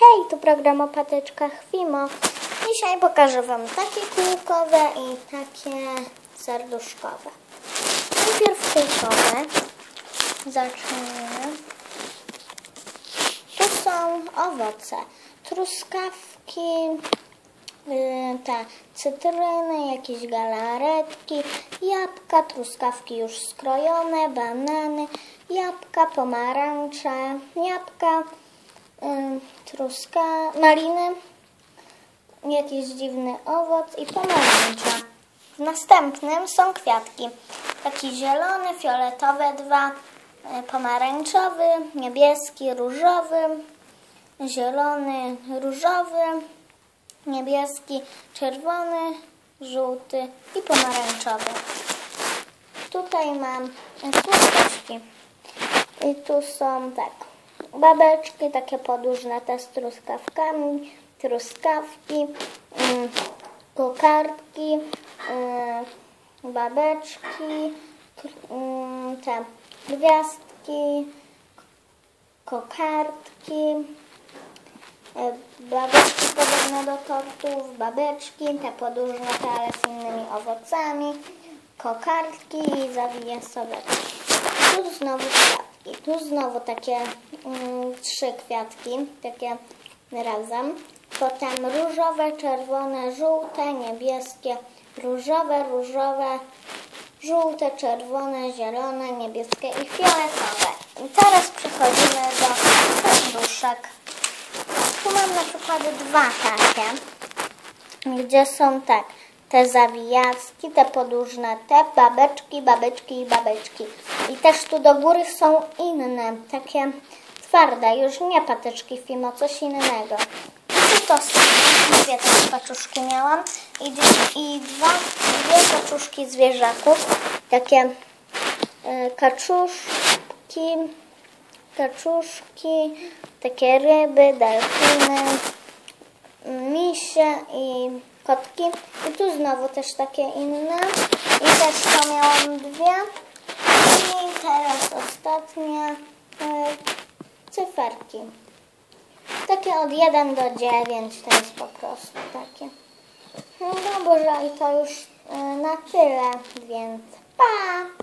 Hej, tu program o patyczkach Fimo. Dzisiaj pokażę Wam takie kółkowe i takie serduszkowe. Najpierw kółkowe. Zacznijmy. Tu są owoce. Truskawki, yy, te cytryny, jakieś galaretki, jabłka, truskawki już skrojone, banany, jabłka, pomarańcze, jabłka, truska, maliny, jakiś dziwny owoc i pomarańcza. W następnym są kwiatki. Taki zielony, fioletowy, dwa, y, pomarańczowy, niebieski, różowy, zielony, różowy, niebieski, czerwony, żółty i pomarańczowy. Tutaj mam truskawki. I tu są tak, babeczki takie podłużne te z truskawkami, truskawki, mm, kokardki, mm, babeczki, mm, te gwiazdki, kokardki, e, babeczki podobne do tortów, babeczki, te podłużne, te ale z innymi owocami, kokardki i zawiję sobie. Tu znowu kwiatki. Tu znowu takie mm, trzy kwiatki, takie razem. Potem różowe, czerwone, żółte, niebieskie, różowe, różowe, żółte, czerwone, zielone, niebieskie i fioletowe. I teraz przechodzimy do serduszek. Tu mam na przykład dwa takie, gdzie są tak, te zawijacki, te podłużne, te babeczki, babeczki i babeczki. I też tu do góry są inne, takie twarde, już nie patyczki Fimo, coś innego. I to są, dwie takie paczuszki miałam i, i dwa, dwie paczuszki zwierzaków, takie y, kaczuszki, kaczuszki, takie ryby, delfiny, misie i kotki. I tu znowu też takie inne. I też to miałam dwie. I teraz ostatnie e, cyferki. Takie od 1 do 9 to jest po prostu takie. No dobrze, i to już e, na tyle, więc pa!